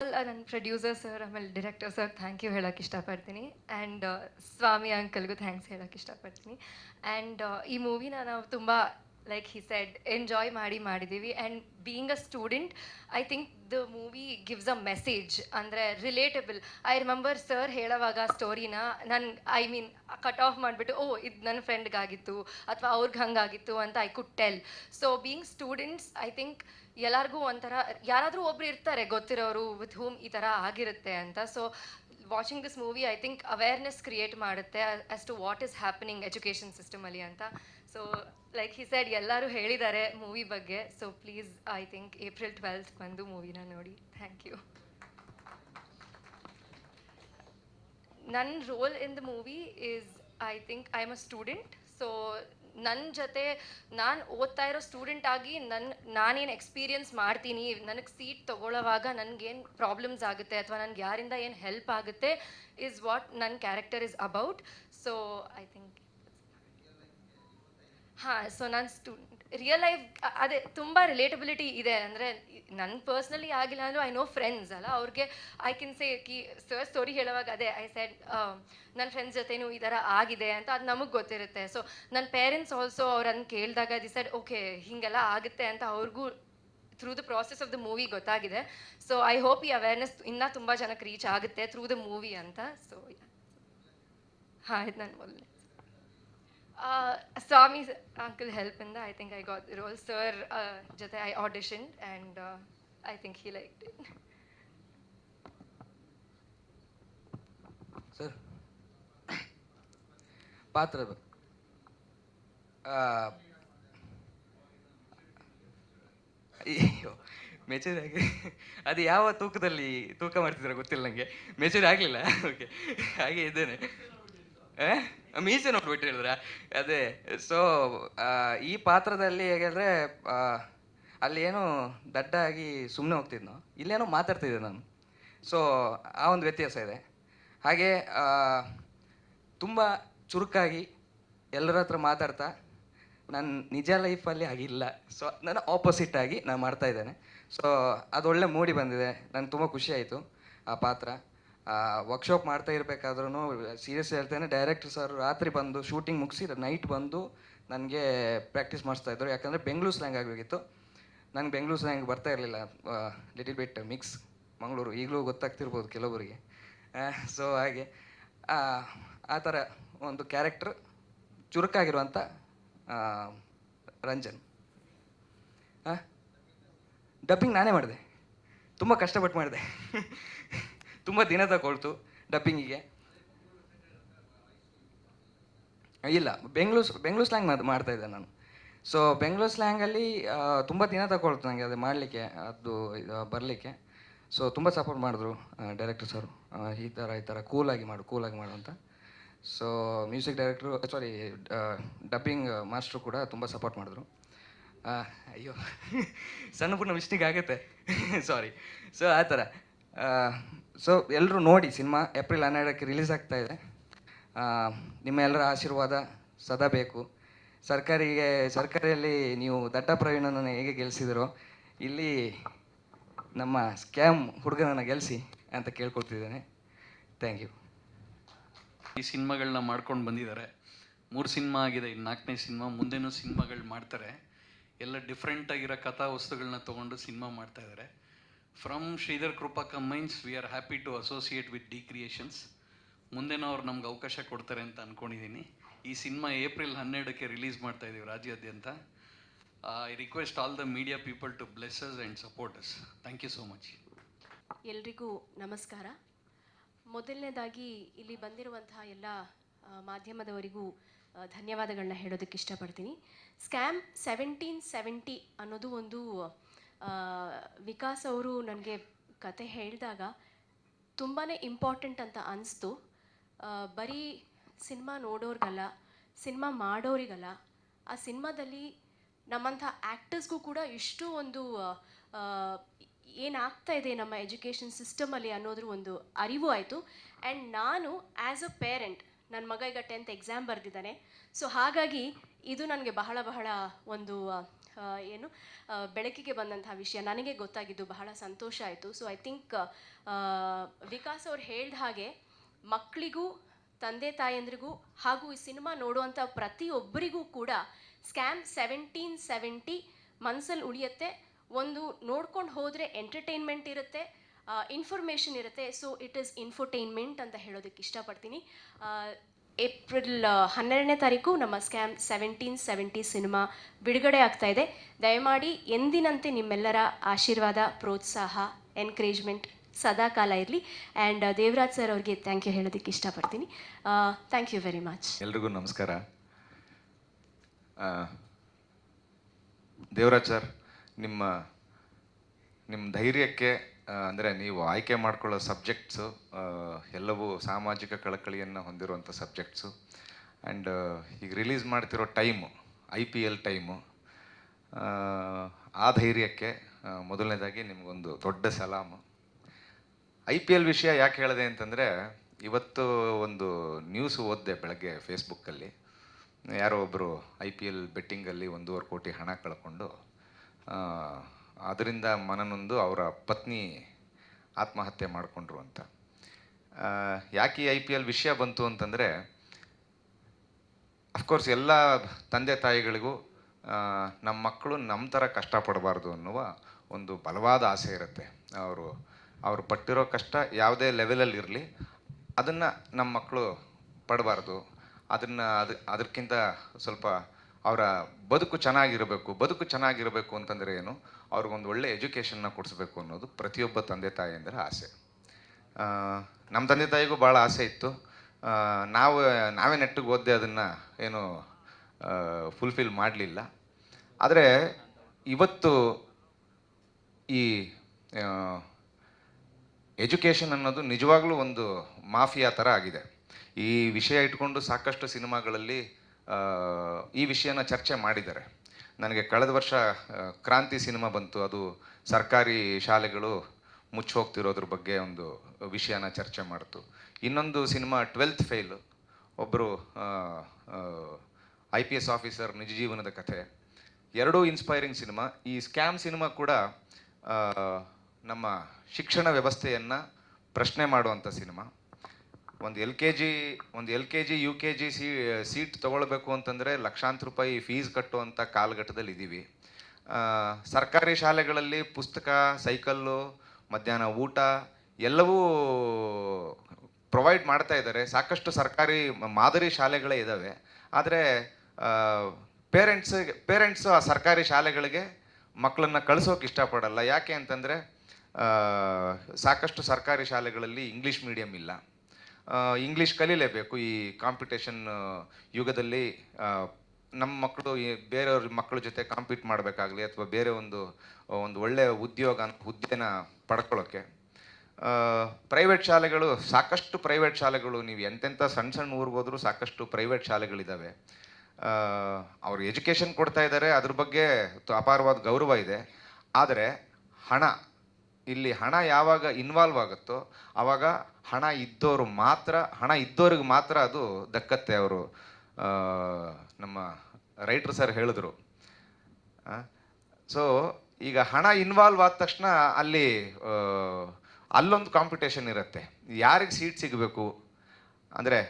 ನನ್ನ producer sir ಆಮೇಲೆ director sir thank you ಹೇಳೋಕ್ಕೆ ಇಷ್ಟಪಡ್ತೀನಿ. ಆ್ಯಂಡ್ ಸ್ವಾಮಿ ಅಂಕಲ್ಗೂ ಥ್ಯಾಂಕ್ಸ್ ಹೇಳೋಕ್ಕೆ ಇಷ್ಟಪಡ್ತೀನಿ. ಆ್ಯಂಡ್ ಈ ಮೂವಿನ ನಾವು ತುಂಬ ಲೈಕ್ ಹಿ ಸೆಡ್ ಎಂಜಾಯ್ ಮಾಡಿ ಮಾಡಿದ್ದೀವಿ and being a student I think the movie gives a message ಅಂದರೆ ರಿಲೇಟಬಲ್ ಐ ರಿಮೆಂಬರ್ ಸರ್ ಹೇಳೋವಾಗ ಸ್ಟೋರಿನ ನಾನು ಐ ಮೀನ್ ಕಟ್ ಆಫ್ ಮಾಡಿಬಿಟ್ಟು, ಓ, ಇದು ನನ್ನ ಫ್ರೆಂಡ್ಗಾಗಿತ್ತು ಅಥವಾ ಅವ್ರಿಗೆ ಹಂಗಾಗಿತ್ತು ಅಂತ I could tell so being students I think ಎಲ್ಲರಿಗೂ ಒಂಥರ, ಯಾರಾದರೂ ಒಬ್ರು ಇರ್ತಾರೆ ಗೊತ್ತಿರೋರು ವಿತ್ ಹೂಮ್ ಈ ಥರ ಆಗಿರುತ್ತೆ ಅಂತ. So watching this movie I think awareness create ಮಾಡುತ್ತೆ as to what is happening education ಸಿಸ್ಟಮಲ್ಲಿ ಅಂತ. ಸೊ ಲೈಕ್ ಹಿ ಸೈಡ್ ಎಲ್ಲರೂ ಹೇಳಿದ್ದಾರೆ ಮೂವಿ ಬಗ್ಗೆ. So please I think April twelfth ಬಂದು ಮೂವಿನ ನೋಡಿ. ಥ್ಯಾಂಕ್ ಯು ನನ್ನ role in the movie is I think I am a student so ನನ್ನ ಜೊತೆ ನಾನು ಓದ್ತಾ ಇರೋ ಸ್ಟೂಡೆಂಟ್ ಆಗಿ ನನ್ನ ನಾನೇನು ಎಕ್ಸ್ಪೀರಿಯನ್ಸ್ ಮಾಡ್ತೀನಿ, ನನಗೆ ಸೀಟ್ ತೊಗೊಳ್ಳೋವಾಗ ನನಗೇನು ಪ್ರಾಬ್ಲಮ್ಸ್ ಆಗುತ್ತೆ ಅಥವಾ ನನಗೆ ಯಾರಿಂದ ಏನು ಹೆಲ್ಪ್ ಆಗುತ್ತೆ ಇಸ್ ವಾಟ್ ನನ್ನ character is about so I think ಹಾಂ ಸೊ ನಾನು ಸ್ಟೂಡೆಂಟ್ ರಿಯಲ್ ಲೈಫ್ ಅದೇ ತುಂಬ ರಿಲೇಟಬಿಲಿಟಿ ಇದೆ ಅಂದರೆ ನನ್ನ ಪರ್ಸ್ನಲಿ ಆಗಿಲ್ಲ ಅಂದರೂ ಐ ನೋ ಫ್ರೆಂಡ್ಸ್ ಅಲ್ಲ, ಅವ್ರಿಗೆ ಐ ಕ್ಯಾನ್ ಸೇ ಕಿ ಸರ್ ಸ್ಟೋರಿ ಹೇಳುವಾಗ ಅದೇ ಐ ಸೆಡ್ ನನ್ನ ಫ್ರೆಂಡ್ಸ್ ಜೊತೆನೂ ಈ ಥರ ಆಗಿದೆ ಅಂತ ಅದು ನಮಗೆ ಗೊತ್ತಿರುತ್ತೆ. ಸೊ ನನ್ನ ಪೇರೆಂಟ್ಸ್ ಆಲ್ಸೋ ಅವ್ರನ್ನ ಕೇಳಿದಾಗ ದಿ ಸೆಡ್ ಓಕೆ ಹೀಗೆಲ್ಲ ಆಗುತ್ತೆ ಅಂತ ಅವ್ರಿಗೂ through the process of the movie ಗೊತ್ತಾಗಿದೆ. ಸೊ ಐ ಹೋಪ್ ಈ ಅವೇರ್ನೆಸ್ ಇನ್ನೂ ತುಂಬ ಜನಕ್ಕೆ ರೀಚ್ ಆಗುತ್ತೆ ಥ್ರೂ ದ ಮೂವಿ ಅಂತ. ಸೊ ಹಾಂ, ಇದು ನನ್ನ ಮೊದಲನೇ. Swami uncle ಹೆಲ್ಪಿಂದ I think I got role sir ಜೊತೆ I audition and I think he like it sir ಪಾತ್ರ ಅಯ್ಯೋ ಮೆಚೂರ್ ಆಗಿ ಅದು ಯಾವ ತೂಕದಲ್ಲಿ ತೂಕ ಮಾಡ್ತಿದ್ರೆ ಗೊತ್ತಿಲ್ಲ ನನಗೆ ಮೆಚೂರ್ ಆಗಲಿಲ್ಲ? ಓಕೆ ಹಾಗೆ ಇದ್ದೇನೆ? ಮೀಸೆ ಹೇಳಿದ್ರ? ಅದೇ ಸೊ ಈ ಪಾತ್ರದಲ್ಲಿ ಹೇಗಾದ್ರೆ ಅಲ್ಲಿ ಏನೋ ದಡ್ಡಾಗಿ ಸುಮ್ಮನೆ ಹೋಗ್ತಿದ್ನೋ? ಇಲ್ಲೇನೋ ಮಾತಾಡ್ತಿದ್ದೆ ನಾನು. ಸೊ ಆ ಒಂದು ವ್ಯತ್ಯಾಸ ಇದೆ. ಹಾಗೆ ತುಂಬ ಚುರುಕಾಗಿ ಎಲ್ಲರ ಹತ್ರ ಮಾತಾಡ್ತಾ ನನ್ನ ನಿಜ ಲೈಫಲ್ಲಿ ಆಗಿಲ್ಲ ಸೊ ನಾನು ಆಪೋಸಿಟ್ ಆಗಿ ನಾನು ಮಾಡ್ತಾ ಇದ್ದೇನೆ. ಸೊ ಅದು ಒಳ್ಳೆ ಮೂಡಿ ಬಂದಿದೆ. ನನಗೆ ತುಂಬ ಖುಷಿ ಆಯಿತು ಆ ಪಾತ್ರ. ವರ್ಕ್ಶಾಪ್ ಮಾಡ್ತಾ ಇರಬೇಕಾದ್ರೂ ಸೀರಿಯಸ್ ಹೇಳ್ತೇನೆ ಡೈರೆಕ್ಟರ್ ಸರ್ ರಾತ್ರಿ ಬಂದು ಶೂಟಿಂಗ್ ಮುಗಿಸಿ ನೈಟ್ ಬಂದು ನನಗೆ ಪ್ರಾಕ್ಟೀಸ್ ಮಾಡಿಸ್ತಾ ಇದ್ರು. ಯಾಕಂದರೆ ಬೆಂಗಳೂರು ಸ್ಲ್ಯಾಂಗ್ ಆಗಬೇಕಿತ್ತು ನಂಗೆ ಬೆಂಗಳೂರು ಸ್ಲ್ಯಾಂಗ್ ಬರ್ತಾ ಇರಲಿಲ್ಲ. ಲಿಟಿಲ್ ಬಿಟ್ ಮಿಕ್ಸ್ ಮಂಗಳೂರು ಈಗಲೂ ಗೊತ್ತಾಗ್ತಿರ್ಬೋದು ಕೆಲವರಿಗೆ ಸೊ ಹಾಗೆ ಆ, ಥರ ಒಂದು ಕ್ಯಾರೆಕ್ಟ್ರ್ ಚುರುಕಾಗಿರುವಂಥ ರಂಜನ್. ಡಬ್ಬಿಂಗ್ ನಾನೇ ಮಾಡಿದೆ. ತುಂಬ ಕಷ್ಟಪಟ್ಟು ಮಾಡಿದೆ. ತುಂಬ ದಿನ ತಗೊಳ್ತು ಡಬ್ಬಿಂಗಿಗೆ ಇಲ್ಲ ಬೆಂಗಳೂರು ಬೆಂಗಳೂರು ಸ್ಲ್ಯಾಂಗ್ ಮಾಡ್, ಮಾಡ್ತಾ ಇದ್ದೆ ನಾನು. ಸೊ ಬೆಂಗಳೂರು ಸ್ಲ್ಯಾಂಗಲ್ಲಿ ತುಂಬ ದಿನ ತಗೊಳ್ತು ನನಗೆ ಅದು ಮಾಡಲಿಕ್ಕೆ, ಅದು ಬರಲಿಕ್ಕೆ. ಸೊ ತುಂಬ ಸಪೋರ್ಟ್ ಮಾಡಿದ್ರು ಡೈರೆಕ್ಟರ್ ಸರ್. ಈ ಥರ ಈ ಥರ ಕೂಲಾಗಿ ಮಾಡು ಕೂಲಾಗಿ ಮಾಡು ಅಂತ. So music director sorry dubbing master ಕೂಡ ತುಂಬ ಸಪೋರ್ಟ್ ಮಾಡಿದ್ರು. ಅಯ್ಯೋ, ಸಣ್ಣ ಪುಟ್ಟ ಮಿಸ್ಟೇಕ್ ಆಗುತ್ತೆ. ಸಾರಿ ಸೊ ಆ ಥರ ಸೊ ಎಲ್ಲರೂ ನೋಡಿ ಸಿನಿಮಾ ಏಪ್ರಿಲ್ ಹನ್ನೆರಡಕ್ಕೆ ರಿಲೀಸ್ ಆಗ್ತಾ ಇದೆ. ನಿಮ್ಮ ಎಲ್ಲರ ಆಶೀರ್ವಾದ ಸದಾ ಬೇಕು. ಸರ್ಕಾರಿಗೆ, ಸರ್ಕಾರಿಯಲ್ಲಿ ನೀವು ದಟ್ಟ ಪ್ರವೀಣನನ್ನು ಹೇಗೆ ಗೆಲ್ಲಿಸಿದಿರೋ ಇಲ್ಲಿ ನಮ್ಮ ಸ್ಕ್ಯಾಮ್ ಹುಡುಗನನ್ನು ಗೆಲ್ಲಿಸಿ ಅಂತ ಕೇಳ್ಕೊಳ್ತಿದ್ದೇನೆ. ಥ್ಯಾಂಕ್ ಯು ಈ ಸಿನಿಮಾಗಳನ್ನ ಮಾಡ್ಕೊಂಡು ಬಂದಿದ್ದಾರೆ. ಮೂರು ಸಿನಿಮಾ ಆಗಿದೆ ಇನ್ನು ನಾಲ್ಕನೇ ಸಿನಿಮಾ, ಮುಂದೆನೂ ಸಿನಿಮಾಗಳು ಮಾಡ್ತಾರೆ. ಎಲ್ಲ ಡಿಫ್ರೆಂಟಾಗಿರೋ ಕಥಾ ವಸ್ತುಗಳನ್ನ ತೊಗೊಂಡು ಸಿನಿಮಾ ಮಾಡ್ತಾ ಇದ್ದಾರೆ. From Sridhar Krupa combines we are happy to associate with D creations ಮುಂದೆನೂ ಅವ್ರು ನಮ್ಗೆ ಅವಕಾಶ ಕೊಡ್ತಾರೆ ಅಂತ ಅಂದ್ಕೊಂಡಿದ್ದೀನಿ ಈ ಸಿನಿಮಾ ಏಪ್ರಿಲ್ ಹನ್ನೆರಡಕ್ಕೆ ರಿಲೀಸ್ ಮಾಡ್ತಾ ಇದ್ದೀವಿ ರಾಜ್ಯಾದ್ಯಂತ I request all the media people to blesses and supports thank you so much ಎಲ್ರಿಗೂ ನಮಸ್ಕಾರ. ಮೊದಲನೇದಾಗಿ ಇಲ್ಲಿ ಬಂದಿರುವಂತಹ ಎಲ್ಲ ಮಾಧ್ಯಮದವರಿಗೂ ಧನ್ಯವಾದಗಳನ್ನ ಹೇಳೋದಕ್ಕೆ ಇಷ್ಟಪಡ್ತೀನಿ. ಸ್ಕ್ಯಾಮ್ ಸೆವೆಂಟೀನ್ ಸೆವೆಂಟಿ ಅನ್ನೋದು ಒಂದು ವಿಕಾಸ್ ಅವರು ನನಗೆ ಕತೆ ಹೇಳಿದಾಗ ತುಂಬಾ ಇಂಪಾರ್ಟೆಂಟ್ ಅಂತ ಅನಿಸ್ತು. ಬರೀ ಸಿನಿಮಾ ನೋಡೋರಿಗಲ್ಲ, ಸಿನಿಮಾ ಮಾಡೋರಿಗಲ್ಲ, ಆ ಸಿನಿಮಾದಲ್ಲಿ ನಮ್ಮಂಥ ಆ್ಯಕ್ಟರ್ಸ್ಗೂ ಕೂಡ ಇಷ್ಟು ಒಂದು ಏನಾಗ್ತಾ ಇದೆ ನಮ್ಮ ಎಜುಕೇಷನ್ ಸಿಸ್ಟಮಲ್ಲಿ ಅನ್ನೋದ್ರ ಒಂದು ಅರಿವು ಆಯಿತು. ಆ್ಯಂಡ್ ನಾನು ಆ್ಯಸ್ ಅ ಪೇರೆಂಟ್ ನನ್ನ ಮಗ ಈಗ ಟೆಂತ್ ಎಕ್ಸಾಮ್ ಬರೆದಿದ್ದಾನೆ. ಸೊ ಹಾಗಾಗಿ ಇದು ನನಗೆ ಬಹಳ ಬಹಳ ಒಂದು ಏನು ಬೆಳಕಿಗೆ ಬಂದಂತಹ ವಿಷಯ. ನನಗೆ ಗೊತ್ತಾಗಿದ್ದು ಬಹಳ ಸಂತೋಷ ಆಯಿತು. ಸೊ ಐ ಥಿಂಕ್ ವಿಕಾಸ್ ಅವ್ರು ಹೇಳ್ದ ಹಾಗೆ ಮಕ್ಕಳಿಗೂ ತಂದೆ ತಾಯಂದ್ರಿಗೂ ಹಾಗೂ ಈ ಸಿನಿಮಾ ನೋಡುವಂಥ ಪ್ರತಿಯೊಬ್ಬರಿಗೂ ಕೂಡ ಸ್ಕ್ಯಾಮ್ ಸೆವೆಂಟೀನ್ ಸೆವೆಂಟಿ ಮನಸ್ಸಲ್ಲಿ ಉಳಿಯುತ್ತೆ. ಒಂದು ನೋಡ್ಕೊಂಡು ಹೋದರೆ ಎಂಟರ್ಟೈನ್ಮೆಂಟ್ ಇರುತ್ತೆ ಇನ್ಫಾರ್ಮೇಷನ್ ಇರುತ್ತೆ. ಸೊ ಇಟ್ ಈಸ್ ಇನ್ಫೋಟೈನ್ಮೆಂಟ್ ಅಂತ ಹೇಳೋದಕ್ಕೆ ಇಷ್ಟಪಡ್ತೀನಿ. ಏಪ್ರಿಲ್ ಹನ್ನೆರಡನೇ ತಾರೀಕು ನಮ್ಮ ಸ್ಕ್ಯಾಮ್ ಸೆವೆಂಟೀನ್ ಸೆವೆಂಟಿ ಸಿನಿಮಾ ಬಿಡುಗಡೆ ಆಗ್ತಾ ಇದೆ. ದಯಮಾಡಿ ಎಂದಿನಂತೆ ನಿಮ್ಮೆಲ್ಲರ ಆಶೀರ್ವಾದ, ಪ್ರೋತ್ಸಾಹ ಎನ್ಕರೇಜ್ಮೆಂಟ್ ಸದಾ ಕಾಲ ಇರಲಿ. ಆ್ಯಂಡ್ ದೇವರಾಜ್ ಸರ್ ಅವ್ರಿಗೆ ಥ್ಯಾಂಕ್ ಯು ಹೇಳೋದಕ್ಕೆ ಇಷ್ಟಪಡ್ತೀನಿ. ಥ್ಯಾಂಕ್ ಯು ವೆರಿ ಮಚ್ ಎಲ್ರಿಗೂ ನಮಸ್ಕಾರ. ದೇವರಾಜ್ ಸರ್ ನಿಮ್ಮ ನಿಮ್ಮ ಧೈರ್ಯಕ್ಕೆ ಅಂದರೆ ನೀವು ಆಯ್ಕೆ ಮಾಡ್ಕೊಳ್ಳೋ ಸಬ್ಜೆಕ್ಟ್ಸು ಎಲ್ಲವೂ ಸಾಮಾಜಿಕ ಕಳಕಳಿಯನ್ನು ಹೊಂದಿರುವಂಥ ಸಬ್ಜೆಕ್ಟ್ಸು. ಆ್ಯಂಡ್ ಈಗ ರಿಲೀಸ್ ಮಾಡ್ತಿರೋ time, I P L time, ಆ ಧೈರ್ಯಕ್ಕೆ ಮೊದಲನೇದಾಗಿ ನಿಮಗೊಂದು ದೊಡ್ಡ ಸಲಾಮು. ಐ ಪಿ ಎಲ್ ವಿಷಯ ಯಾಕೆ ಹೇಳಿದೆ ಅಂತಂದರೆ, ಇವತ್ತು ಒಂದು ನ್ಯೂಸ್ ಓದಿದೆ ಬೆಳಗ್ಗೆ ಫೇಸ್ಬುಕ್ಕಲ್ಲಿ. ಯಾರೋ ಒಬ್ಬರು ಐ ಪಿ ಎಲ್ ಬೆಟ್ಟಿಂಗಲ್ಲಿ ಒಂದೂವರೆ ಕೋಟಿ ಹಣ ಕಳ್ಕೊಂಡು ಅದರಿಂದ ಮನನೊಂದು ಅವರ ಪತ್ನಿ ಆತ್ಮಹತ್ಯೆ ಮಾಡಿಕೊಂಡ್ರು ಅಂತ. ಯಾಕೆ ಐ ಪಿ ಎಲ್ ವಿಷಯ ಬಂತು ಅಂತಂದರೆ ಅಫ್ಕೋರ್ಸ್ ಎಲ್ಲ ತಂದೆ ತಾಯಿಗಳಿಗೂ ನಮ್ಮ ಮಕ್ಕಳು ನಮ್ಮ ಥರ ಕಷ್ಟಪಡಬಾರ್ದು ಅನ್ನುವ ಒಂದು ಬಲವಾದ ಆಸೆ ಇರುತ್ತೆ. ಅವರು ಅವರು ಪಟ್ಟಿರೋ ಕಷ್ಟ ಯಾವುದೇ ಲೆವೆಲಲ್ಲಿ ಇರಲಿ, ಅದನ್ನು ನಮ್ಮ ಮಕ್ಕಳು ಪಡಬಾರ್ದು. ಅದನ್ನು ಅದು, ಅದಕ್ಕಿಂತ ಸ್ವಲ್ಪ ಅವರ ಬದುಕು ಚೆನ್ನಾಗಿರಬೇಕು ಬದುಕು ಚೆನ್ನಾಗಿರಬೇಕು ಅಂತಂದರೆ ಏನು? ಅವ್ರಿಗೊಂದು ಒಳ್ಳೆ ಎಜುಕೇಷನ್ನ ಕೊಡಿಸ್ಬೇಕು ಅನ್ನೋದು ಪ್ರತಿಯೊಬ್ಬ ತಂದೆ ತಾಯಿಯಂದರ ಆಸೆ. ನಮ್ಮ ತಂದೆ ತಾಯಿಗೂ ಭಾಳ ಆಸೆ ಇತ್ತು. ನಾವು, ನಾವೇ ನೆಟ್ಟಿಗೆ ಓದ್ದೆ ಅದನ್ನು ಏನು ಫುಲ್ಫಿಲ್ ಮಾಡಲಿಲ್ಲ. ಆದರೆ ಇವತ್ತು ಈ ಎಜುಕೇಷನ್ ಅನ್ನೋದು ನಿಜವಾಗ್ಲೂ ಒಂದು ಮಾಫಿಯಾ ಥರ ಆಗಿದೆ. ಈ ವಿಷಯ ಇಟ್ಕೊಂಡು ಸಾಕಷ್ಟು ಸಿನಿಮಾಗಳಲ್ಲಿ ಈ ವಿಷಯನ ಚರ್ಚೆ ಮಾಡಿದ್ದಾರೆ. ನನಗೆ ಕಳೆದ ವರ್ಷ ಕ್ರಾಂತಿ ಸಿನಿಮಾ ಬಂತು. ಅದು ಸರ್ಕಾರಿ ಶಾಲೆಗಳು ಮುಚ್ಚಿ ಹೋಗ್ತಿರೋದ್ರ ಬಗ್ಗೆ ಒಂದು ವಿಷಯನ ಚರ್ಚೆ ಮಾಡ್ತು. ಇನ್ನೊಂದು ಸಿನಿಮಾ, ಟ್ವೆಲ್ತ್ ಫೇಲು. ಒಬ್ಬರು ಐ ಪಿ ಎಸ್ ಆಫೀಸರ್ ನಿಜ ಜೀವನದ ಕಥೆ. ಎರಡೂ ಇನ್ಸ್ಪೈರಿಂಗ್ ಸಿನಿಮಾ. ಈ ಸ್ಕ್ಯಾಮ್ ಸಿನಿಮಾ ಕೂಡ ನಮ್ಮ ಶಿಕ್ಷಣ ವ್ಯವಸ್ಥೆಯನ್ನು ಪ್ರಶ್ನೆ ಮಾಡುವಂಥ ಸಿನಿಮಾ. ಒಂದು ಎಲ್ ಕೆ ಜಿ, ಒಂದು L K G, U K G C, seat ತೊಗೊಳ್ಬೇಕು ಅಂತಂದರೆ ಲಕ್ಷಾಂತರ ರೂಪಾಯಿ ಫೀಸ್ ಕಟ್ಟುವಂಥ ಕಾಲಘಟ್ಟದಲ್ಲಿ ಇದ್ದೀವಿ ಸರ್ಕಾರಿ ಶಾಲೆಗಳಲ್ಲಿ ಪುಸ್ತಕ, ಸೈಕಲ್ಲು, ಮಧ್ಯಾಹ್ನ ಊಟ ಎಲ್ಲವೂ ಪ್ರೊವೈಡ್ ಮಾಡ್ತಾ ಇದ್ದಾರೆ. ಸಾಕಷ್ಟು ಸರ್ಕಾರಿ ಮಾದರಿ ಶಾಲೆಗಳೇ ಇದ್ದಾವೆ ಆದರೆ ಪೇರೆಂಟ್ಸ್, ಪೇರೆಂಟ್ಸು ಆ ಸರ್ಕಾರಿ ಶಾಲೆಗಳಿಗೆ ಮಕ್ಕಳನ್ನು ಕಳಿಸೋಕೆ ಇಷ್ಟಪಡಲ್ಲ. ಯಾಕೆ ಅಂತಂದರೆ ಸಾಕಷ್ಟು ಸರ್ಕಾರಿ ಶಾಲೆಗಳಲ್ಲಿ ಇಂಗ್ಲೀಷ್ ಮೀಡಿಯಮ್ ಇಲ್ಲ. ಇಂಗ್ಲೀಷ್ ಕಲೀಲೇಬೇಕು ಈ ಕಾಂಪಿಟೇಷನ್ ಯುಗದಲ್ಲಿ. ನಮ್ಮ ಮಕ್ಕಳು ಬೇರೆಯವ್ರ ಮಕ್ಕಳ ಜೊತೆ ಕಾಂಪೀಟ್ ಮಾಡಬೇಕಾಗಲಿ ಅಥವಾ ಬೇರೆ ಒಂದು ಒಂದು ಒಳ್ಳೆಯ ಉದ್ಯೋಗ ಹುದ್ದೆನ ಪಡ್ಕೊಳ್ಳೋಕ್ಕೆ ಪ್ರೈವೇಟ್ ಶಾಲೆಗಳು, ಸಾಕಷ್ಟು ಪ್ರೈವೇಟ್ ಶಾಲೆಗಳು, ನೀವು ಎಂತೆಂಥ ಸಣ್ಣ ಸಣ್ಣ ಊರಿಗೆ ಹೋದರೂ ಸಾಕಷ್ಟು ಪ್ರೈವೇಟ್ ಶಾಲೆಗಳಿದ್ದಾವೆ ಅವ್ರು ಎಜುಕೇಷನ್ ಕೊಡ್ತಾ ಇದ್ದಾರೆ ಅದ್ರ ಬಗ್ಗೆ ಅಪಾರವಾದ ಗೌರವ ಇದೆ. ಆದರೆ, ಹಣ ಇಲ್ಲಿ ಹಣ ಯಾವಾಗ ಇನ್ವಾಲ್ವ್ ಆಗುತ್ತೋ ಆವಾಗ ಹಣ ಇದ್ದವರು ಮಾತ್ರ, ಹಣ ಇದ್ದವ್ರಿಗೆ ಮಾತ್ರ ಅದು ದಕ್ಕತ್ತೆ ಅವರು. ನಮ್ಮ ರೈಟ್ರ್ ಸರ್ ಹೇಳಿದ್ರು. ಸೊ ಈಗ ಹಣ ಇನ್ವಾಲ್ವ್ ಆದ ತಕ್ಷಣ ಅಲ್ಲಿ ಅಲ್ಲೊಂದು ಕಾಂಪಿಟೇಷನ್ ಇರುತ್ತೆ. ಯಾರಿಗೆ ಸೀಟ್ ಸಿಗಬೇಕು? ಅಂದರೆ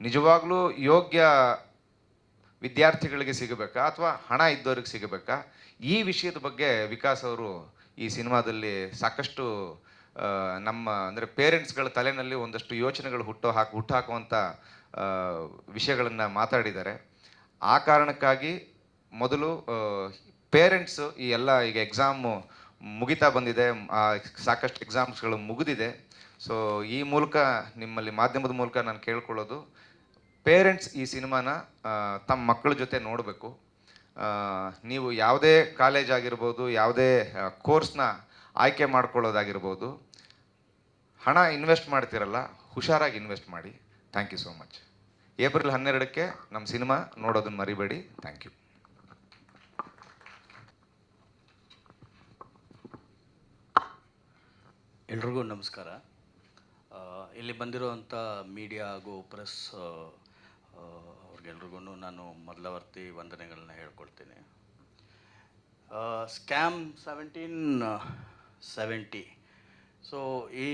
ನಿಜವಾಗ್ಲೂ ಯೋಗ್ಯ ವಿದ್ಯಾರ್ಥಿಗಳಿಗೆ ಸಿಗಬೇಕಾ ಅಥವಾ ಹಣ ಇದ್ದವ್ರಿಗೆ ಸಿಗಬೇಕಾ? ಈ ವಿಷಯದ ಬಗ್ಗೆ ವಿಕಾಸ್ ಅವರು ಈ ಸಿನಿಮಾದಲ್ಲಿ ಸಾಕಷ್ಟು ನಮ್ಮ ಅಂದರೆ ಪೇರೆಂಟ್ಸ್ಗಳ ತಲೆನಲ್ಲಿ ಒಂದಷ್ಟು ಯೋಚನೆಗಳು ಹುಟ್ಟೋ ಹಾಕಿ ಹುಟ್ಟುಹಾಕುವಂಥ ವಿಷಯಗಳನ್ನು ಮಾತಾಡಿದ್ದಾರೆ. ಆ ಕಾರಣಕ್ಕಾಗಿ ಮೊದಲು ಪೇರೆಂಟ್ಸು ಈ ಎಲ್ಲ ಈಗ ಎಕ್ಸಾಮು ಮುಗಿತಾ ಬಂದಿದೆ ಸಾಕಷ್ಟು ಎಕ್ಸಾಮ್ಸ್ಗಳು ಮುಗಿದಿದೆ. ಸೊ ಈ ಮೂಲಕ ನಿಮ್ಮಲ್ಲಿ ಮಾಧ್ಯಮದ ಮೂಲಕ ನಾನು ಕೇಳ್ಕೊಳ್ಳೋದು, ಪೇರೆಂಟ್ಸ್ ಈ ಸಿನಿಮಾನ ತಮ್ಮ ಮಕ್ಕಳ ಜೊತೆ ನೋಡಬೇಕು. ನೀವು ಯಾವುದೇ ಕಾಲೇಜ್ ಆಗಿರ್ಬೋದು, ಯಾವುದೇ ಕೋರ್ಸ್ನ ಆಯ್ಕೆ ಮಾಡ್ಕೊಳ್ಳೋದಾಗಿರ್ಬೋದು, ಹಣ ಇನ್ವೆಸ್ಟ್ ಮಾಡ್ತಿರಲ್ಲ, ಹುಷಾರಾಗಿ ಇನ್ವೆಸ್ಟ್ ಮಾಡಿ. Thank you so much April ಹನ್ನೆರಡಕ್ಕೆ ನಮ್ಮ ಸಿನಿಮಾ ನೋಡೋದನ್ನು ಮರಿಬೇಡಿ. ಥ್ಯಾಂಕ್ ಯು ಎಲ್ರಿಗೂ ನಮಸ್ಕಾರ. ಇಲ್ಲಿ ಬಂದಿರುವಂಥ ಮೀಡಿಯಾ ಹಾಗೂ ಪ್ರೆಸ್ ಅವ್ರಿಗೆಲ್ರಿಗೂ ನಾನು ಮೊದಲವರ್ತಿ ವಂದನೆಗಳನ್ನ ಹೇಳ್ಕೊಳ್ತೀನಿ. Scam seventeen seventy. ಸೊ, ಈ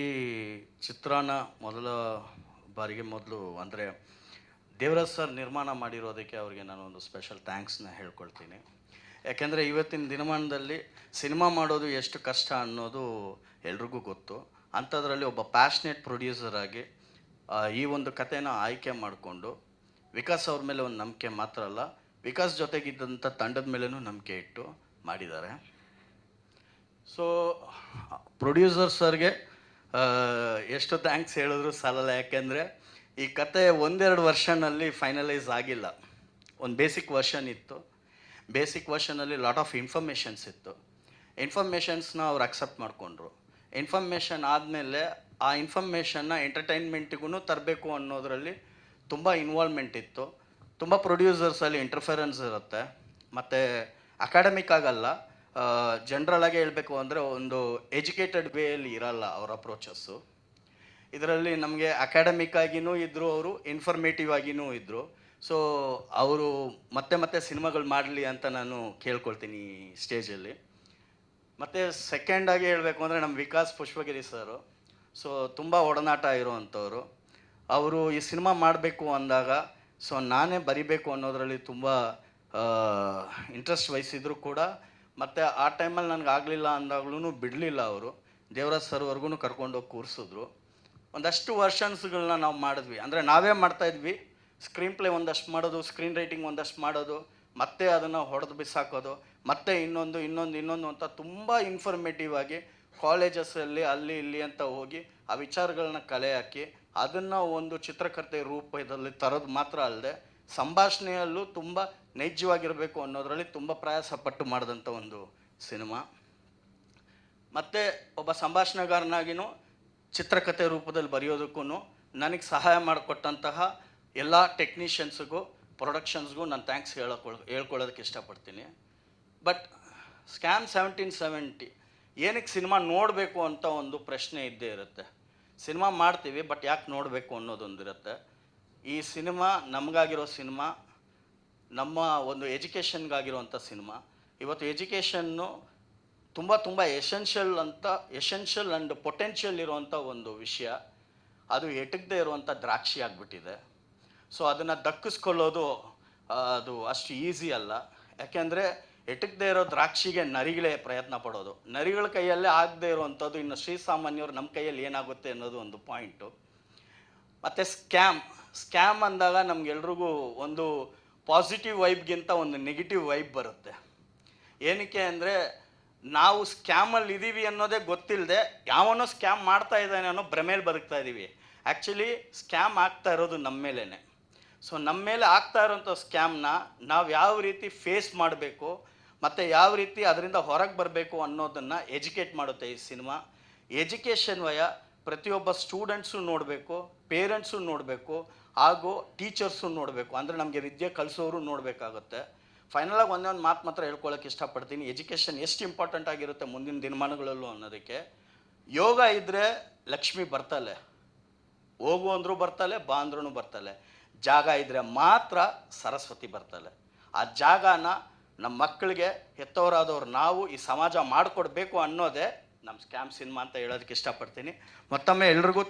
ಚಿತ್ರಾನ ಮೊದಲ ಬಾರಿಗೆ ಮೊದಲು ಅಂದರೆ ದೇವರಾಜ್ ಸರ್ ನಿರ್ಮಾಣ ಮಾಡಿರೋದಕ್ಕೆ ಅವರಿಗೆ ನಾನು ಒಂದು ಸ್ಪೆಷಲ್ ಥ್ಯಾಂಕ್ಸ್ನ ಹೇಳ್ಕೊಳ್ತೀನಿ. ಯಾಕೆಂದರೆ ಇವತ್ತಿನ ದಿನಮಾನದಲ್ಲಿ ಸಿನಿಮಾ ಮಾಡೋದು ಎಷ್ಟು ಕಷ್ಟ ಅನ್ನೋದು ಎಲ್ರಿಗೂ ಗೊತ್ತು. ಅಂಥದ್ರಲ್ಲಿ ಒಬ್ಬ ಪ್ಯಾಷ್ನೇಟ್ ಪ್ರೊಡ್ಯೂಸರ್ ಆಗಿ ಈ ಒಂದು ಕಥೆನ ಆಯ್ಕೆ ಮಾಡಿಕೊಂಡು ವಿಕಾಸ್ ಅವ್ರ ಮೇಲೆ ಒಂದು ನಂಬಿಕೆ ಮಾತ್ರ ಅಲ್ಲ, ವಿಕಾಸ್ ಜೊತೆಗಿದ್ದಂಥ ತಂಡದ ಮೇಲೂ ನಂಬಿಕೆ ಇಟ್ಟು ಮಾಡಿದ್ದಾರೆ. ಸೊ ಪ್ರೊಡ್ಯೂಸರ್ ಸರ್ಗೆ ಎಷ್ಟು ಥ್ಯಾಂಕ್ಸ್ ಹೇಳಿದ್ರು ಸಾಲಲ್ಲ, ಯಾಕೆಂದರೆ ಈ ಕತೆ ಒಂದೆರಡು ವರ್ಷನಲ್ಲಿ ಫೈನಲೈಸ್ ಆಗಿಲ್ಲ. ಒಂದು ಬೇಸಿಕ್ ವರ್ಷನ್ ಇತ್ತು. ಬೇಸಿಕ್ ವರ್ಷನಲ್ಲಿ ಲಾಟ್ ಆಫ್ ಇನ್ಫಾರ್ಮೇಷನ್ಸ್ ಇತ್ತು. ಇನ್ಫಾರ್ಮೇಷನ್ಸ್ನ ಅವ್ರು ಅಕ್ಸೆಪ್ಟ್ ಮಾಡಿಕೊಂಡ್ರು. ಇನ್ಫಾರ್ಮೇಷನ್ ಆದಮೇಲೆ ಆ ಇನ್ಫಾರ್ಮೇಷನ್ನ ಎಂಟರ್ಟೈನ್ಮೆಂಟಿಗೂ ತರಬೇಕು ಅನ್ನೋದರಲ್ಲಿ ತುಂಬ ಇನ್ವಾಲ್ವ್ಮೆಂಟ್ ಇತ್ತು. ತುಂಬ ಪ್ರೊಡ್ಯೂಸರ್ಸಲ್ಲಿ ಇಂಟರ್ಫೆರೆನ್ಸ್ ಇರುತ್ತೆ. ಮತ್ತು ಅಕಾಡೆಮಿಕ್ ಆಗಲ್ಲ ಜನರಲ್ ಆಗಿ ಹೇಳಬೇಕು ಅಂದರೆ ಒಂದು ಎಜುಕೇಟೆಡ್ ವೇಯಲ್ಲಿ ಇರಲ್ಲ ಅವ್ರ ಅಪ್ರೋಚಸ್ಸು ಇದರಲ್ಲಿ ನಮಗೆ ಅಕಾಡೆಮಿಕ್ ಆಗಿನೂ ಇದ್ದರು ಅವರು ಇನ್ಫಾರ್ಮೇಟಿವ್ ಆಗಿನೂ ಇದ್ದರು ಸೊ ಅವರು ಮತ್ತೆ ಮತ್ತೆ ಸಿನಿಮಾಗಳು ಮಾಡಲಿ ಅಂತ ನಾನು ಕೇಳ್ಕೊಳ್ತೀನಿ ಸ್ಟೇಜಲ್ಲಿ ಮತ್ತು ಸೆಕೆಂಡಾಗಿ ಹೇಳಬೇಕು ಅಂದರೆ ನಮ್ಮ ವಿಕಾಸ್ ಪುಷ್ಪಗಿರಿ ಸರು ಸೊ ತುಂಬ ಒಡನಾಟ ಇರುವಂಥವ್ರು. ಅವರು ಈ ಸಿನಿಮಾ ಮಾಡಬೇಕು ಅಂದಾಗ, ಸೊ ನಾನೇ ಬರಿಬೇಕು ಅನ್ನೋದರಲ್ಲಿ ತುಂಬ ಇಂಟ್ರೆಸ್ಟ್ ವಹಿಸಿದ್ರು ಕೂಡ. ಮತ್ತು ಆ ಟೈಮಲ್ಲಿ ನನಗೆ ಆಗಲಿಲ್ಲ ಅಂದಾಗ್ಲೂ ಬಿಡಲಿಲ್ಲ ಅವರು. ದೇವರಾಜ್ ಸರ್ವರ್ಗೂ ಕರ್ಕೊಂಡೋಗಿ ಕೂರಿಸಿದ್ರು. ಒಂದಷ್ಟು ವರ್ಷನ್ಸ್ಗಳನ್ನ ನಾವು ಮಾಡಿದ್ವಿ. ಅಂದರೆ ನಾವೇ ಮಾಡ್ತಾಯಿದ್ವಿ ಸ್ಕ್ರೀನ್ ಪ್ಲೇ ಒಂದಷ್ಟು ಮಾಡೋದು ಸ್ಕ್ರೀನ್ ರೈಟಿಂಗ್ ಒಂದಷ್ಟು ಮಾಡೋದು, ಮತ್ತೆ ಅದನ್ನು ಹೊಡೆದು ಬಿಸಾಕೋದು, ಮತ್ತೆ ಇನ್ನೊಂದು ಇನ್ನೊಂದು ಇನ್ನೊಂದು ಅಂತ ತುಂಬ ಇನ್ಫಾರ್ಮೇಟಿವ್ ಆಗಿ ಕಾಲೇಜಸ್ಸಲ್ಲಿ ಅಲ್ಲಿ ಇಲ್ಲಿ ಅಂತ ಹೋಗಿ ಆ ವಿಚಾರಗಳನ್ನ ಕಲೆ ಹಾಕಿ ಅದನ್ನು ಒಂದು ಚಿತ್ರಕರ್ತೆ ರೂಪದಲ್ಲಿ ತರೋದು ಮಾತ್ರ ಅಲ್ಲದೆ ಸಂಭಾಷಣೆಯಲ್ಲೂ ತುಂಬ ನೈಜವಾಗಿರಬೇಕು ಅನ್ನೋದರಲ್ಲಿ ತುಂಬ ಪ್ರಯಾಸ ಪಟ್ಟು ಮಾಡಿದಂಥ ಒಂದು ಸಿನಿಮಾ. ಮತ್ತು ಒಬ್ಬ ಸಂಭಾಷಣೆಗಾರನಾಗಿನೂ ಚಿತ್ರಕಥೆ ರೂಪದಲ್ಲಿ ಬರೆಯೋದಕ್ಕೂ ನನಗೆ ಸಹಾಯ ಮಾಡಿಕೊಟ್ಟಂತಹ ಎಲ್ಲ ಟೆಕ್ನಿಷಿಯನ್ಸ್ಗೂ, ಪ್ರೊಡಕ್ಷನ್ಸ್ಗೂ ನಾನು ಥ್ಯಾಂಕ್ಸ್ ಹೇಳಕೊಳ್, ಹೇಳ್ಕೊಳ್ಳೋದಕ್ಕೆ ಇಷ್ಟಪಡ್ತೀನಿ. ಬಟ್ ಸ್ಕ್ಯಾಮ್ ಸೆವೆಂಟೀನ್ ಸೆವೆಂಟಿ, ಏನಕ್ಕೆ ಸಿನಿಮಾ ನೋಡಬೇಕು ಅಂತ ಒಂದು ಪ್ರಶ್ನೆ ಇದ್ದೇ ಇರುತ್ತೆ. ಸಿನಿಮಾ ಮಾಡ್ತೀವಿ, ಬಟ್ ಯಾಕೆ ನೋಡಬೇಕು ಅನ್ನೋದೊಂದಿರುತ್ತೆ. ಈ ಸಿನಿಮಾ ನಮಗಾಗಿರೋ ಸಿನಿಮಾ, ನಮ್ಮ ಒಂದು ಎಜುಕೇಷನ್ಗಾಗಿರುವಂಥ ಸಿನಿಮಾ. ಇವತ್ತು ಎಜುಕೇಷನ್ನು ತುಂಬ ತುಂಬ ಎಸೆನ್ಷಿಯಲ್ ಅಂತ, ಎಸೆನ್ಷಿಯಲ್ ಆ್ಯಂಡ್ ಪೊಟೆನ್ಷಿಯಲ್ ಇರುವಂಥ ಒಂದು ವಿಷಯ. ಅದು ಎಟಕದೇ ಇರುವಂಥ ದ್ರಾಕ್ಷಿ ಆಗಿಬಿಟ್ಟಿದೆ. ಸೊ ಅದನ್ನು ದಕ್ಕಿಸ್ಕೊಳ್ಳೋದು ಅದು ಅಷ್ಟು ಈಸಿ ಅಲ್ಲ. ಯಾಕೆಂದರೆ ಎಟಕದೇ ಇರೋ ದ್ರಾಕ್ಷಿಗೆ ನರಿಗಳೇ ಪ್ರಯತ್ನ ಪಡೋದು. ನರಿಗಳ ಕೈಯಲ್ಲೇ ಆಗದೆ ಇರುವಂಥದ್ದು ಇನ್ನು ಶ್ರೀಸಾಮಾನ್ಯವ್ರು ನಮ್ಮ ಕೈಯಲ್ಲಿ ಏನಾಗುತ್ತೆ ಅನ್ನೋದು ಒಂದು ಪಾಯಿಂಟು. ಮತ್ತು ಸ್ಕ್ಯಾಮ್ ಸ್ಕ್ಯಾಮ್ ಅಂದಾಗ ನಮಗೆಲ್ರಿಗೂ ಒಂದು ಪಾಸಿಟಿವ್ ವೈಬ್ಗಿಂತ ಒಂದು ನೆಗೆಟಿವ್ ವೈಬ್ ಬರುತ್ತೆ. ಏನಕ್ಕೆ ಅಂದರೆ ನಾವು ಸ್ಕ್ಯಾಮಲ್ಲಿ ಇದ್ದೀವಿ ಅನ್ನೋದೇ ಗೊತ್ತಿಲ್ಲದೆ ಯಾವನೋ ಸ್ಕ್ಯಾಮ್ ಮಾಡ್ತಾ ಇದ್ದಾನೆ ಅನ್ನೋ ಭ್ರಮೇಲಿ ಬದುಕ್ತಾ ಇದ್ದೀವಿ ಆ್ಯಕ್ಚುಲಿ ಸ್ಕ್ಯಾಮ್ ಆಗ್ತಾ ಇರೋದು ನಮ್ಮ ಮೇಲೇ ಸೊ ನಮ್ಮ ಮೇಲೆ ಆಗ್ತಾ ಇರೋಂಥ ಸ್ಕ್ಯಾಮ್ನ ನಾವು ಯಾವ ರೀತಿ ಫೇಸ್ ಮಾಡಬೇಕು, ಮತ್ತು ಯಾವ ರೀತಿ ಅದರಿಂದ ಹೊರಗೆ ಬರಬೇಕು ಅನ್ನೋದನ್ನು ಎಜುಕೇಟ್ ಮಾಡುತ್ತೆ ಈ ಸಿನಿಮಾ ಎಜುಕೇಷನ್ ವಯ ಪ್ರತಿಯೊಬ್ಬ ಸ್ಟೂಡೆಂಟ್ಸು ನೋಡಬೇಕು ಪೇರೆಂಟ್ಸು ನೋಡಬೇಕು, ಹಾಗೂ ಟೀಚರ್ಸು ನೋಡಬೇಕು. ಅಂದರೆ ನಮಗೆ ವಿದ್ಯೆ ಕಲಿಸೋರು ನೋಡಬೇಕಾಗುತ್ತೆ. ಫೈನಲಾಗಿ ಒಂದೇ ಒಂದು ಮಾತು ಮಾತ್ರ ಹೇಳ್ಕೊಳ್ಳೋಕೆ ಇಷ್ಟಪಡ್ತೀನಿ. ಎಜುಕೇಷನ್ ಎಷ್ಟು ಇಂಪಾರ್ಟೆಂಟ್ ಆಗಿರುತ್ತೆ ಮುಂದಿನ ದಿನಮಾನಗಳಲ್ಲೂ ಅನ್ನೋದಕ್ಕೆ. ಯೋಗ ಇದ್ದರೆ ಲಕ್ಷ್ಮಿ ಬರ್ತಾಳೆ ಹೋಗು ಅಂದರೂ ಬರ್ತಾಳೆ ಬಾ ಅಂದ್ರೂ ಬರ್ತಾಳೆ ಜಾಗ ಇದ್ದರೆ ಮಾತ್ರ ಸರಸ್ವತಿ ಬರ್ತಾಳೆ ಆ ಜಾಗನ ನಮ್ಮ ಮಕ್ಕಳಿಗೆ ಹೆತ್ತವರಾದವ್ರು ನಾವು ಈ ಸಮಾಜ ಮಾಡಿಕೊಡ್ಬೇಕು ಅನ್ನೋದೇ ನಮ್ಮ ಸ್ಕ್ಯಾಮ್ ಸಿನಿಮಾ ಅಂತ ಹೇಳೋದಕ್ಕೆ ಇಷ್ಟಪಡ್ತೀನಿ. ಮತ್ತೊಮ್ಮೆ ಎಲ್ರಿಗೂ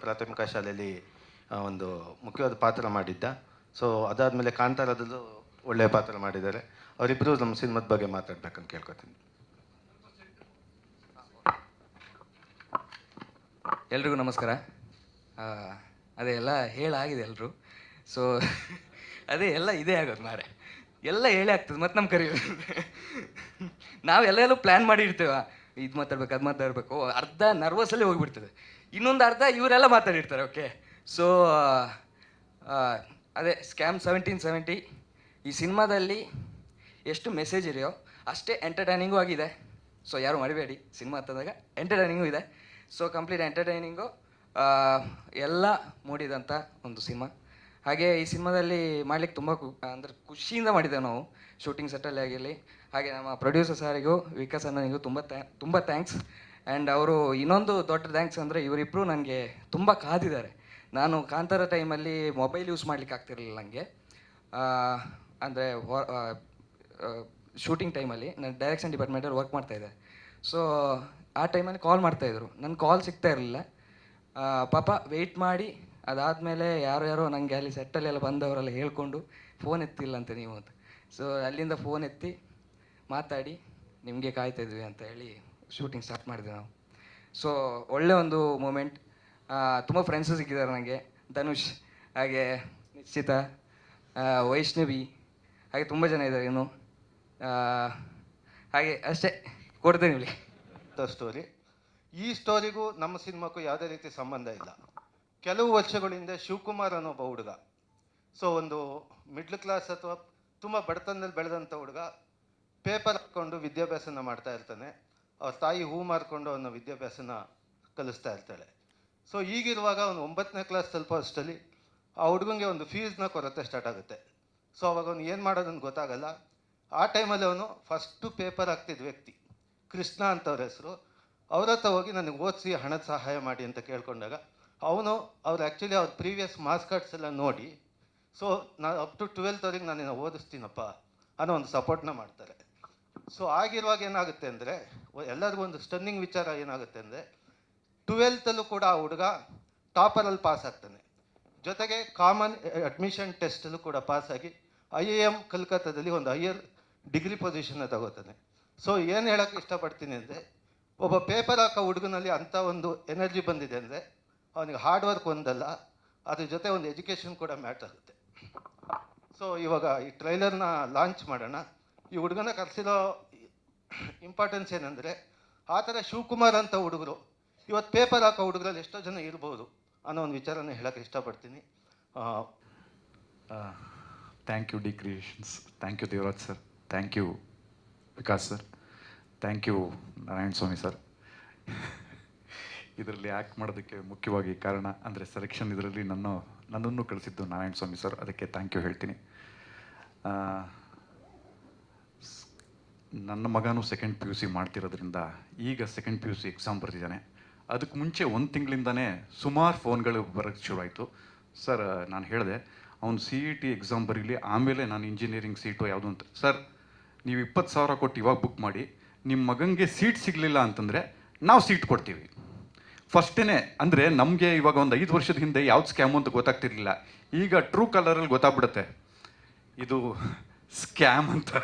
ಪ್ರಾಥಮಿಕ ಶಾಲೆಯಲ್ಲಿ ಒಂದು ಮುಖ್ಯವಾದ ಪಾತ್ರ ಮಾಡಿದ್ದ. ಸೊ ಅದಾದಮೇಲೆ ಕಾಂತಾರದಲ್ಲೂ ಒಳ್ಳೆಯ ಪಾತ್ರ ಮಾಡಿದ್ದಾರೆ. ಅವರಿಬ್ಬರು ನಮ್ಮ ಸಿನಿಮಾದ ಬಗ್ಗೆ ಮಾತಾಡ್ಬೇಕಂತ ಕೇಳ್ಕೊತೀನಿ. ಎಲ್ರಿಗೂ ನಮಸ್ಕಾರ. ಆ, ಅದೇ ಎಲ್ಲ ಹೇಳಾಗಿದೆ ಎಲ್ಲರೂ ಸೊ ಅದೇ ಎಲ್ಲ ಇದೇ ಆಗೋದು ಮಾರೆ ಎಲ್ಲ ಹೇಳಿ ಆಗ್ತದೆ ಮತ್ತೆ ನಮ್ಮ ಕರೆಯೋದು. ನಾವು ಎಲ್ಲೆಲ್ಲೂ ಪ್ಲ್ಯಾನ್ ಮಾಡಿರ್ತೇವ ಇದು ಮಾತಾಡ್ಬೇಕು, ಅದು ಮಾತಾಡಬೇಕು, ಅರ್ಧ ನರ್ವಸಲ್ಲಿ ಹೋಗಿಬಿಡ್ತದೆ. ಇನ್ನೊಂದು ಅರ್ಧ ಇವರೆಲ್ಲ ಮಾತಾಡಿರ್ತಾರೆ ಓಕೆ ಸೊ ಅದೇ ಸ್ಕ್ಯಾಮ್ ಸೆವೆಂಟೀನ್ ಸೆವೆಂಟಿ ಈ ಸಿನಿಮಾದಲ್ಲಿ ಎಷ್ಟು ಮೆಸೇಜ್ ಇದೆಯೋ ಅಷ್ಟೇ ಎಂಟರ್ಟೈನಿಂಗು ಆಗಿದೆ. ಸೊ ಯಾರು ಮಾಡಬೇಡಿ ಸಿನಿಮಾ ಅಂತಂದಾಗ ಎಂಟರ್ಟೈನಿಂಗೂ ಇದೆ. ಸೊ ಕಂಪ್ಲೀಟ್ ಎಂಟರ್ಟೈನಿಂಗು ಎಲ್ಲ ಮೂಡಿದಂಥ ಒಂದು ಸಿನಿಮಾ. ಹಾಗೆ ಈ ಸಿನಿಮಾದಲ್ಲಿ ಮಾಡ್ಲಿಕ್ಕೆ ತುಂಬ ಅಂದ್ರೆ ಖುಷಿಯಿಂದ ಮಾಡಿದ್ದೇವೆ ನಾವು ಶೂಟಿಂಗ್ ಸೆಟ್ಟಲ್ಲಿ ಆಗಿರಲಿ. ಹಾಗೆ ನಮ್ಮ ಪ್ರೊಡ್ಯೂಸರ್ ಸಾರಿಗೂ ವಿಕಾಸ್ ಅಣ್ಣನಿಗೂ ತುಂಬ ತುಂಬ ಥ್ಯಾಂಕ್ಸ್ ಆ್ಯಂಡ್ ಅವರು ಇನ್ನೊಂದು ದೊಡ್ಡ ಥ್ಯಾಂಕ್ಸ್ ಅಂದರೆ ಇವರಿಬ್ಬರು ನನಗೆ ತುಂಬ ಕಾದಿದ್ದಾರೆ. ನಾನು ಕಾಂತಾರ ಟೈಮಲ್ಲಿ ಮೊಬೈಲ್ ಯೂಸ್ ಮಾಡ್ಲಿಕ್ಕೆ ಆಗ್ತಿರಲಿಲ್ಲ ನನಗೆ ಅಂದರೆ ಶೂಟಿಂಗ್ ಟೈಮಲ್ಲಿ ನಾನು ಡೈರೆಕ್ಷನ್ ಡಿಪಾರ್ಟ್ಮೆಂಟಲ್ಲಿ ವರ್ಕ್ ಮಾಡ್ತಾಯಿದ್ದೆ ಸೊ ಆ ಟೈಮಲ್ಲಿ ಕಾಲ್ ಮಾಡ್ತಾಯಿದ್ರು ನನ್ನ ಕಾಲ್ ಸಿಗ್ತಾ ಇರಲಿಲ್ಲ. ಪಾಪ ವೆಯ್ಟ್ ಮಾಡಿ ಅದಾದಮೇಲೆ ಯಾರು ಯಾರೋ ನನಗೆ ಅಲ್ಲಿ ಸೆಟ್ಟಲ್ಲೆಲ್ಲ ಬಂದವರೆಲ್ಲ ಹೇಳ್ಕೊಂಡು ಫೋನ್ ಎತ್ತಿಲ್ಲ ಅಂತ ನೀವು ಅಂತ. ಸೊ ಅಲ್ಲಿಂದ ಫೋನ್ ಎತ್ತಿ ಮಾತಾಡಿ, ನಿಮಗೆ ಕಾಯ್ತಾಯಿದ್ವಿ ಅಂತ ಹೇಳಿ ಶೂಟಿಂಗ್ ಸ್ಟಾರ್ಟ್ ಮಾಡಿದ್ವಿ ನಾವು. ಸೊ ಒಳ್ಳೆ ಒಂದು ಮೂಮೆಂಟ್ ತುಂಬ ಫ್ರೆಂಡ್ಸು ಸಿಕ್ಕಿದ್ದಾರೆ ನನಗೆ ಧನುಷ್, ಹಾಗೆ ನಿಶ್ಚಿತ ವೈಷ್ಣವಿ, ಹಾಗೆ ತುಂಬ ಜನ ಇದ್ದಾರೆ ಇನ್ನು. ಹಾಗೆ ಅಷ್ಟೇ. ಕೊಡ್ತೇನೆ ಸ್ಟೋರಿ ಈ ಸ್ಟೋರಿಗೂ ನಮ್ಮ ಸಿನಿಮಾಕ್ಕೂ ಯಾವುದೇ ರೀತಿ ಸಂಬಂಧ ಇಲ್ಲ. ಕೆಲವು ವರ್ಷಗಳಿಂದ ಶಿವಕುಮಾರ್ ಅನ್ನೋ ಒಬ್ಬ ಹುಡುಗ. ಸೊ ಒಂದು ಮಿಡ್ಲ್ ಕ್ಲಾಸ್ ಅಥವಾ ತುಂಬ ಬಡತನದಲ್ಲಿ ಬೆಳೆದಂಥ ಹುಡುಗ ಪೇಪರ್ ಹಾಕ್ಕೊಂಡು ವಿದ್ಯಾಭ್ಯಾಸನ ಮಾಡ್ತಾ ಇರ್ತಾನೆ. ಅವ್ರ ತಾಯಿ ಹೂ ಮಾರ್ಕೊಂಡು ಅವನ ವಿದ್ಯಾಭ್ಯಾಸನ ಕಲಿಸ್ತಾ ಇರ್ತಾಳೆ. ಸೊ ಈಗಿರುವಾಗ ಅವನು ಒಂಬತ್ತನೇ ಕ್ಲಾಸ್ ತಲುಪೋ ಅಷ್ಟರಲ್ಲಿ ಆ ಹುಡುಗನಿಗೆ ಒಂದು ಫೀಸ್ನ ಕೊರತೆ ಸ್ಟಾರ್ಟ್ ಆಗುತ್ತೆ. ಸೊ ಅವಾಗ ಅವ್ನು ಏನು ಮಾಡೋದನ್ನು ಗೊತ್ತಾಗಲ್ಲ. ಆ ಟೈಮಲ್ಲಿ ಅವನು ಫಸ್ಟು ಪೇಪರ್ ಹಾಕ್ತಿದ್ದ ವ್ಯಕ್ತಿ, ಕೃಷ್ಣ ಅಂತವ್ರ ಹೆಸರು. ಅವ್ರ ಹತ್ರ ಹೋಗಿ ನನಗೆ ಓದಿಸಿ ಹಣದ ಸಹಾಯ ಮಾಡಿ ಅಂತ ಕೇಳ್ಕೊಂಡಾಗ ಅವನು, ಅವ್ರು ಆ್ಯಕ್ಚುಲಿ ಅವ್ರ ಪ್ರೀವಿಯಸ್ ಮಾರ್ಕ್ಸ್ ಎಲ್ಲ ನೋಡಿ ಸೊ ನಾನು ಅಪ್ ಟು ಟ್ವೆಲ್ತ್ವರೆಗೆ ನಾನು ಓದಿಸ್ತೀನಪ್ಪ ಅನ್ನೋ ಒಂದು ಸಪೋರ್ಟ್ನ ಮಾಡ್ತಾರೆ. ಸೊ ಆಗಿರುವಾಗ ಏನಾಗುತ್ತೆ ಅಂದರೆ, ಎಲ್ಲರಿಗೂ ಒಂದು ಸ್ಟನ್ನಿಂಗ್ ವಿಚಾರ ಏನಾಗುತ್ತೆ ಅಂದರೆ ಟ್ವೆಲ್ತಲ್ಲೂ ಕೂಡ ಆ ಹುಡುಗ ಟಾಪರಲ್ಲಿ ಪಾಸ್ ಆಗ್ತಾನೆ. ಜೊತೆಗೆ ಕಾಮನ್ ಅಡ್ಮಿಷನ್ ಟೆಸ್ಟಲ್ಲೂ ಕೂಡ ಪಾಸಾಗಿ ಐ ಎ ಎಂ ಕಲ್ಕತ್ತಾದಲ್ಲಿ ಒಂದು ಹೈಯರ್ ಡಿಗ್ರಿ ಪೊಸಿಷನ್ನ ತಗೋತಾನೆ. ಸೊ ಏನು ಹೇಳೋಕ್ಕೆ ಇಷ್ಟಪಡ್ತೀನಿ ಅಂದರೆ, ಒಬ್ಬ ಪೇಪರ್ ಹಾಕೋ ಹುಡುಗನಲ್ಲಿ ಅಂಥ ಒಂದು ಎನರ್ಜಿ ಬಂದಿದೆ ಅಂದರೆ ಅವನಿಗೆ ಹಾರ್ಡ್ ವರ್ಕ್ ಒಂದಲ್ಲ, ಅದ್ರ ಜೊತೆ ಒಂದು ಎಜುಕೇಷನ್ ಕೂಡ ಮ್ಯಾಟರ್ ಆಗುತ್ತೆ. ಸೊ ಇವಾಗ ಈ ಟ್ರೈಲರ್ನ ಲಾಂಚ್ ಮಾಡೋಣ. ಈ ಹುಡುಗನ ಕರೆಸಿರೋ ಇಂಪಾರ್ಟೆನ್ಸ್ ಏನಂದರೆ, ಆ ಥರ ಶಿವಕುಮಾರ್ ಅಂತ ಹುಡುಗರು, ಇವತ್ತು ಪೇಪರ್ ಹಾಕೋ ಹುಡುಗರಲ್ಲಿ ಎಷ್ಟೋ ಜನ ಇರ್ಬೋದು ಅನ್ನೋ ಒಂದು ವಿಚಾರನ ಹೇಳೋಕ್ಕೆ ಇಷ್ಟಪಡ್ತೀನಿ. Thank you D creations thank you Devaraj sir thank you Vikas sir thank you Narayana Swamy sir ಇದರಲ್ಲಿ ಆ್ಯಕ್ಟ್ ಮಾಡೋದಕ್ಕೆ ಮುಖ್ಯವಾಗಿ ಕಾರಣ ಅಂದರೆ ಸೆಲೆಕ್ಷನ್ ಇದರಲ್ಲಿ ನನ್ನ, ನನ್ನನ್ನು ಕಳಿಸಿದ್ದು ನಾರಾಯಣ ಸ್ವಾಮಿ ಸರ್ ಅದಕ್ಕೆ ಥ್ಯಾಂಕ್ ಯು ಹೇಳ್ತೀನಿ. ನನ್ನ ಮಗನೂ ಸೆಕೆಂಡ್ ಪಿ ಯು ಸಿ ಮಾಡ್ತಿರೋದ್ರಿಂದ ಈಗ second P U C exam ಬರ್ತಿದ್ದಾನೆ ಅದಕ್ಕೆ ಮುಂಚೆ ಒಂದು ತಿಂಗಳಿಂದನೇ ಸುಮಾರು ಫೋನ್ಗಳು ಬರೋಕ್ಕೆ ಶುರುವಾಯಿತು. ಸರ್ ನಾನು ಹೇಳಿದೆ, ಅವ್ನು ಸಿ ಇ ಟಿ ಎಕ್ಸಾಮ್ ಬರೀಲಿ, ಆಮೇಲೆ ನಾನು ಇಂಜಿನಿಯರಿಂಗ್ ಸೀಟು ಯಾವುದು ಅಂತ. ಸರ್ ನೀವು ಇಪ್ಪತ್ತು ಸಾವಿರ ಕೊಟ್ಟು ಇವಾಗ ಬುಕ್ ಮಾಡಿ ನಿಮ್ಮ ಮಗನಿಗೆ ಸೀಟ್ ಸಿಗಲಿಲ್ಲ ಅಂತಂದರೆ ನಾವು ಸೀಟ್ ಕೊಡ್ತೀವಿ. ಫಸ್ಟೇ ಅಂದರೆ ನಮಗೆ ಇವಾಗ ಒಂದು ಐದು ವರ್ಷದ ಹಿಂದೆ ಯಾವ್ದು ಸ್ಕ್ಯಾಮ್ ಅಂತ ಗೊತ್ತಾಗ್ತಿರ್ಲಿಲ್ಲ. ಈಗ ಟ್ರೂ ಕಲರಲ್ಲಿ ಗೊತ್ತಾಗ್ಬಿಡುತ್ತೆ. ಇದು ಸ್ಕ್ಯಾಮ್ ಅಂತ.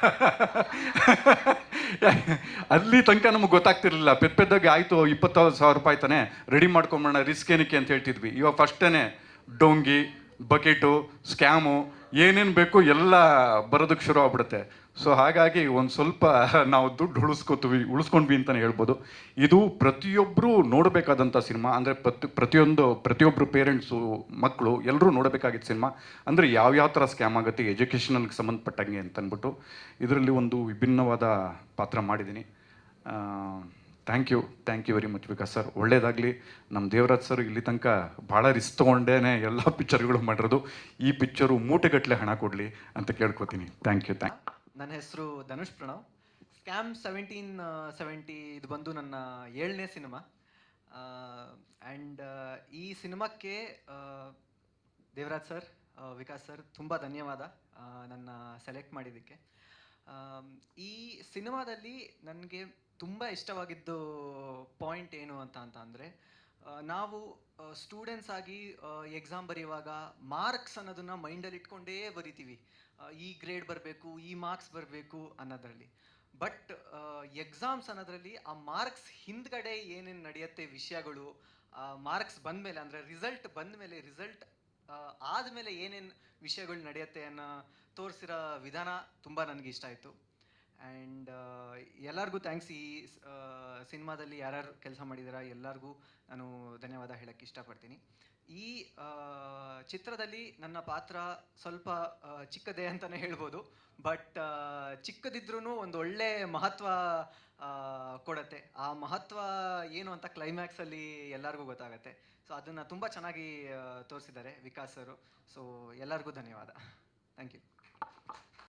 ಅಲ್ಲಿ ತನಕ ನಮಗೆ ಗೊತ್ತಾಗ್ತಿರ್ಲಿಲ್ಲ. ಪೆದ್ದ ಪೆದ್ದಾಗಿ ಆಯಿತು ಇಪ್ಪತ್ತು ಸಾವಿರ ರೂಪಾಯಿ ತಾನೆ. ರೆಡಿ ಮಾಡ್ಕೊಂಬೋಣ ರಿಸ್ಕ್ ಏನಕ್ಕೆ ಅಂತ ಹೇಳ್ತಿದ್ವಿ. ಇವಾಗ ಫಸ್ಟೇ ಡೋಂಗಿ, ಬಕೆಟು ಸ್ಕ್ಯಾಮು ಏನೇನು ಬೇಕು ಎಲ್ಲ ಬರೋದಕ್ಕೆ ಶುರು ಆಗ್ಬಿಡುತ್ತೆ. ಸೊ ಹಾಗಾಗಿ ಒಂದು ಸ್ವಲ್ಪ ನಾವು ದುಡ್ಡು ಉಳಿಸ್ಕೊತೀವಿ, ಉಳಿಸ್ಕೊಂಡ್ವಿ ಅಂತಲೇ ಹೇಳ್ಬೋದು. ಇದು ಪ್ರತಿಯೊಬ್ಬರು ನೋಡಬೇಕಾದಂಥ ಸಿನಿಮಾ. ಅಂದರೆ ಪ್ರತಿ, ಪ್ರತಿಯೊಂದು ಪ್ರತಿಯೊಬ್ಬರು ಪೇರೆಂಟ್ಸು ಮಕ್ಕಳು ಎಲ್ಲರೂ ನೋಡಬೇಕಾಗಿದ್ದ ಸಿನಿಮಾ. ಅಂದರೆ ಯಾವ್ಯಾವ ಥರ ಸ್ಕ್ಯಾಮ್ ಆಗುತ್ತೆ, ಎಜುಕೇಷನಲ್ಗೆ ಸಂಬಂಧಪಟ್ಟಂಗೆ ಅಂತ ಅಂದ್ಬಿಟ್ಟು ಇದರಲ್ಲಿ ಒಂದು ವಿಭಿನ್ನವಾದ ಪಾತ್ರ ಮಾಡಿದ್ದೀನಿ. Thank you thank you very much Vikas sir ಒಳ್ಳೇದಾಗಲಿ. ನಮ್ಮ ದೇವರಾಜ್ ಸರ್ ಇಲ್ಲಿ ತನಕ ಭಾಳ ರಿಸ್ಕ್ ತೊಗೊಂಡೇ ಎಲ್ಲ ಪಿಕ್ಚರ್ಗಳು ಮಾಡಿರೋದು. ಈ ಪಿಕ್ಚರು ಮೂಟೆಗಟ್ಟಲೆ ಹಣ ಕೊಡಲಿ ಅಂತ ಕೇಳ್ಕೊತೀನಿ. ಥ್ಯಾಂಕ್ ಯು ಥ್ಯಾಂಕ್ ನನ್ನ ಹೆಸರು Dhanush Pranav. Scam seventeen seventy ಇದು ಬಂದು ನನ್ನ ಏಳನೇ ಸಿನಿಮಾ. ಆ್ಯಂಡ್ ಈ ಸಿನಿಮಾಕ್ಕೆ ದೇವರಾಜ್ ಸರ್ ವಿಕಾಸ್ ಸರ್ ತುಂಬ ಧನ್ಯವಾದ ನನ್ನ ಸೆಲೆಕ್ಟ್ ಮಾಡಿದ್ದಕ್ಕೆ. ಈ ಸಿನಿಮಾದಲ್ಲಿ ನನಗೆ ತುಂಬ ಇಷ್ಟವಾಗಿದ್ದು ಪಾಯಿಂಟ್ ಏನು ಅಂತ ಅಂತ ಅಂದರೆ ನಾವು ಸ್ಟೂಡೆಂಟ್ಸ್ ಆಗಿ ಎಕ್ಸಾಮ್ ಬರೆಯುವಾಗ ಮಾರ್ಕ್ಸ್ ಅನ್ನೋದನ್ನ ಮೈಂಡಲ್ಲಿ ಇಟ್ಕೊಂಡೇ ಬರಿತೀವಿ. ಈ ಗ್ರೇಡ್ ಬರಬೇಕು, ಈ ಮಾರ್ಕ್ಸ್ ಬರಬೇಕು ಅನ್ನೋದ್ರಲ್ಲಿ. ಬಟ್ ಎಕ್ಸಾಮ್ಸ್ ಅನ್ನೋದ್ರಲ್ಲಿ ಆ ಮಾರ್ಕ್ಸ್ ಹಿಂದ್ಗಡೆ ಏನೇನು ನಡೆಯುತ್ತೆ ವಿಷಯಗಳು ಮಾರ್ಕ್ಸ್ ಬಂದಮೇಲೆ ಅಂದರೆ ರಿಸಲ್ಟ್ ಬಂದಮೇಲೆ ರಿಸಲ್ಟ್ ಆದಮೇಲೆ ಏನೇನು ವಿಷಯಗಳು ನಡೆಯುತ್ತೆ ಅನ್ನೋ ತೋರಿಸಿರೋ ವಿಧಾನ ತುಂಬ ನನಗೆ ಇಷ್ಟ ಆಯಿತು. ಆ್ಯಂಡ್ ಎಲ್ಲರಿಗೂ ಥ್ಯಾಂಕ್ಸ್ ಈ ಸಿನಿಮಾದಲ್ಲಿ ಯಾರ್ಯಾರು ಕೆಲಸ ಮಾಡಿದಾರ ಎಲ್ಲರಿಗೂ ನಾನು ಧನ್ಯವಾದ ಹೇಳೋಕ್ಕೆ ಇಷ್ಟಪಡ್ತೀನಿ. ಈ ಚಿತ್ರದಲ್ಲಿ ನನ್ನ ಪಾತ್ರ ಸ್ವಲ್ಪ ಚಿಕ್ಕದೇ ಅಂತಲೇ ಹೇಳ್ಬೋದು. ಬಟ್ ಚಿಕ್ಕದಿದ್ರೂ ಒಂದು ಒಳ್ಳೆ ಮಹತ್ವ ಕೊಡತ್ತೆ. ಆ ಮಹತ್ವ ಏನು ಅಂತ ಕ್ಲೈಮ್ಯಾಕ್ಸಲ್ಲಿ ಎಲ್ಲರಿಗೂ ಗೊತ್ತಾಗತ್ತೆ. ಸೊ ಅದನ್ನು ತುಂಬ ಚೆನ್ನಾಗಿ ತೋರಿಸಿದ್ದಾರೆ ವಿಕಾಸ್ ಸರು. ಸೊ ಎಲ್ಲರಿಗೂ ಧನ್ಯವಾದ. Thank you